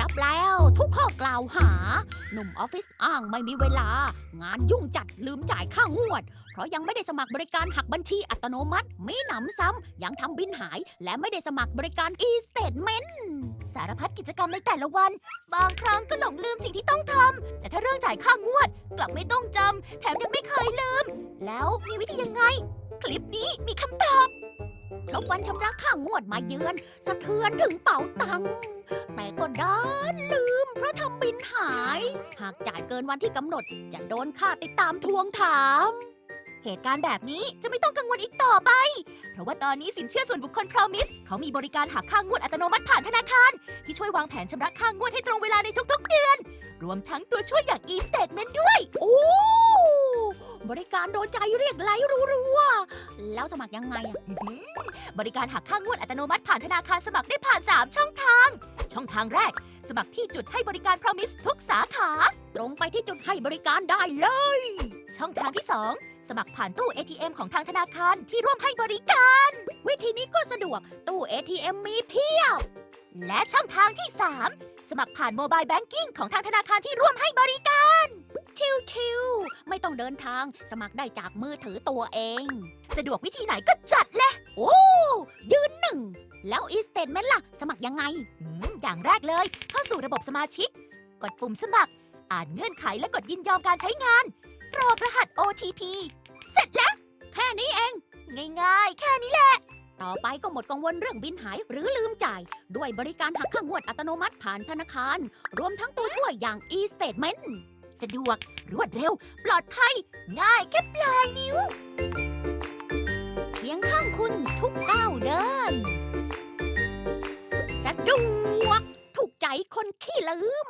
รับแล้วทุกข้อกล่าวหา หนุ่มออฟฟิศอ้างไม่มีเวลา งานยุ่งจัดลืมจ่ายค่างวด เพราะยังไม่ได้สมัครบริการหักบัญชีอัตโนมัติ ไม่หนำซ้ำ ยังทำบินหาย และไม่ได้สมัครบริการ e-statement สารพัดกิจกรรมในแต่ละวัน บางครั้งก็หลงลืมสิ่งที่ต้องทำ แต่ถ้าเรื่องจ่ายค่างวด กลับไม่ต้องจำแถมยังไม่เคยลืม แล้วมีวิธียังไง คลิปนี้มีคำตอบ ครบวันชำระค่างวดมาเยือน สะเทือนถึงเป๋าตังค์แต่ก็ด้านลืม เพราะทำบินหาย หากจ่ายเกินวันที่กำหนด จะโดนค่าติดตามทวงถาม เหตุการณ์แบบนี้จะไม่ต้องกังวลอีกต่อไป เพราะว่าตอนนี้สินเชื่อส่วนบุคคล Promise เขามีบริการหักค่างวดอัตโนมัติผ่านธนาคาร ที่ช่วยวางแผนชำระค่างวดให้ตรงเวลาในทุกๆเดือน รวมทั้งตัวช่วยอย่าง e-statement ด้วย โอ้ บริการโดนใจเรียกไลค์รัวๆแล้วสมัครยังไงอะอื้อหือบริการหักค่างวดอัตโนมัติผ่านธนาคารสมัครได้ผ่าน 3 ช่องทาง ช่องทางแรก สมัครที่จุดให้บริการ Promise ทุกสาขา ตรงไปที่จุดให้บริการได้เลย ช่องทางที่ 2 สมัครผ่านตู้ ATM ของทางธนาคารที่ร่วมให้บริการ วิธีนี้ก็สะดวกตู้ ATM มีเพียบ และช่องทางที่ 3 สมัครผ่านโมบายแบงกิ้งของทางธนาคารที่ร่วมให้บริการ ชิวๆ ไม่ต้องเดินทาง สมัครได้จากมือถือตัวเอง สะดวกวิธีไหนก็จัดเลย โอ้ ยืนหนึ่ง แล้ว e-statement ล่ะ สมัครยังไง อืมอย่างแรกเลย เข้าสู่ระบบสมาชิก กดปุ่มสมัคร อ่านเงื่อนไขและกดยินยอมการใช้งานกรอกรหัส OTP เสร็จแล้ว แค่นี้เอง ง่าย ๆ แค่นี้แหละ ต่อไปก็หมดกังวลเรื่องบินหายหรือลืมจ่าย ด้วยบริการหักค่างวดอัตโนมัติผ่านธนาคาร รวมทั้งตัวช่วยอย่าง e-statement สะดวก รวดเร็ว ปลอดภัย ง่ายแค่ปลายนิ้วเคียงข้างคุณทุกก้าวเดิน สะดวกถูกใจคนขี้ลืม